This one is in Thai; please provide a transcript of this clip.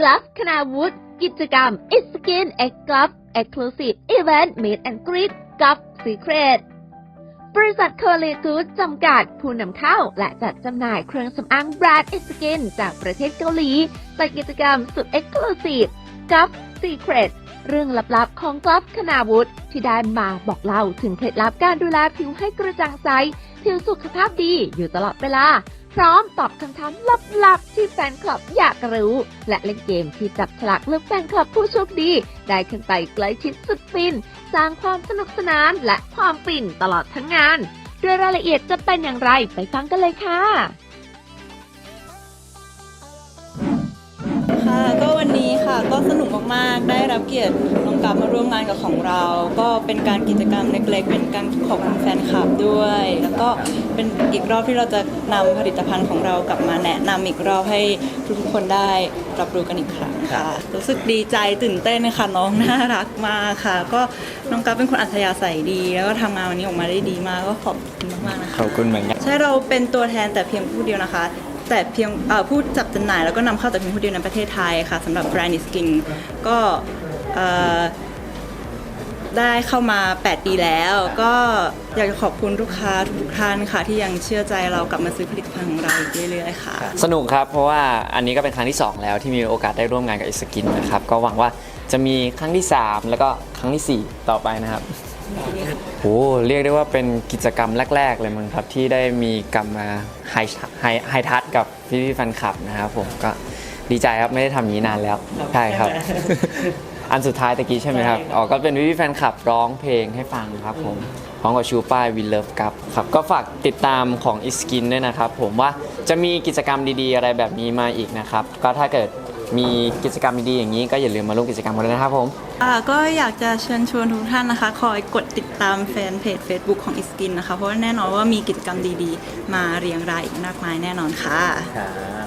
กลัฟคณาวุฒิกิจกรรม It's Skin X Glove Exclusive Event Meet and Greet Glove Secret บริษัทเคอร์เลตูดจำกัดผู้นำเข้าและจัดจำหน่ายเครื่องสำอางแบรนด์ It's Skin จากประเทศเกาหลีจัดกิจกรรมสุด Exclusive Glove Secret เรื่องลับๆของกลัฟคณาวุฒิที่ได้มาบอกเล่าถึงเคล็ดลับการดูแลผิวให้กระจ่างใสผิวสุขภาพดีอยู่ตลอดเวลา พร้อมตอบคำถามลับๆ ที่แฟนคลับอยากรู้ และเล่นเกมที่จับฉลากเลือกแฟนคลับผู้โชคดี ได้ขึ้นไปใกล้ชิดสุดฟิน สร้างความสนุกสนานและความฟินตลอดทั้งงานโดยรายละเอียดจะเป็นอย่างไรไปฟังกันเลยค่ะ ก็สนุกมากๆ ได้รับเกียรติน้องกลับมาร่วมงานกับของเรา ก็เป็นการกิจกรรมเล็กๆ เป็นการขอบคุณแฟนคลับด้วย แล้วก็เป็นอีกรอบที่เราจะนำผลิตภัณฑ์ของเรากลับมาแนะนำอีกรอบให้ทุกๆคนได้รับรู้กันอีกครั้งค่ะ รู้สึกดีใจตื่นเต้นค่ะน้องน่ารักมากค่ะ ก็น้องกัฟเป็นคนอัธยาศัยดี แล้วก็ทำงานวันนี้ออกมาได้ดีมากก็ขอบคุณมากๆนะคะ ขอบคุณเหมือนกัน ใช่เราเป็นตัวแทนแต่เพียงผู้เดียวนะคะ แต่เพียงผู้จัดจำหน่ายแล้วก็นำเข้าแต่เพียงผู้เดียวในประเทศไทยค่ะสำหรับแบรนด์นิสกินก็ได้เข้ามา 8 ปีแล้ว ก็อยากจะขอบคุณลูกค้าทุกท่านค่ะ ที่ยังเชื่อใจเรากลับมาซื้อผลิตภัณฑ์ของเราอีกเรื่อยๆค่ะ สนุกครับ เพราะว่าอันนี้ก็เป็นครั้งที่ 2 แล้วที่มีโอกาสได้ร่วมงานกับอิสกินนะครับ ก็หวังว่าจะมีครั้งที่ 3 แล้วก็ครั้งทีสี่4 ต่อไปนะครับ โอ้เรียกได้ว่าเป็นกิจกรรมแรก ๆ เลยมั้งครับ ที่ได้มีกลับมาไฮไฮไฮทัชกับพี่ๆแฟนคลับนะครับผมก็ดีใจครับไม่ได้ทำอย่างนี้นานแล้วใช่ครับ อันสุดท้ายตะกี้ใช่ไหมครับ อ๋อ ก็เป็นพี่ๆแฟนคลับร้องเพลงให้ฟังครับผมพร้อมกับชูป้าย We Love กับครับ ก็ฝากติดตามของ i s k i n ด้วยนะครับ ผมว่าจะมีกิจกรรมดีๆ อะไรแบบนี้มาอีกนะครับ ก็ถ้าเกิด มีกิจกรรมดีๆอย่างนี้ก็อย่าลืมมาร่วมกิจกรรมกันด้วยนะครับผม อ่าก็อยากจะเชิญชวนทุกท่านนะคะ คอยกดติดตามแฟนเพจ Facebook ของ i s k i n นะคะ เพราะว่าแน่นอนว่ามีกิจกรรมดีๆ มาเรียงรายอีกมากมายแน่นอนค่ะ ครับ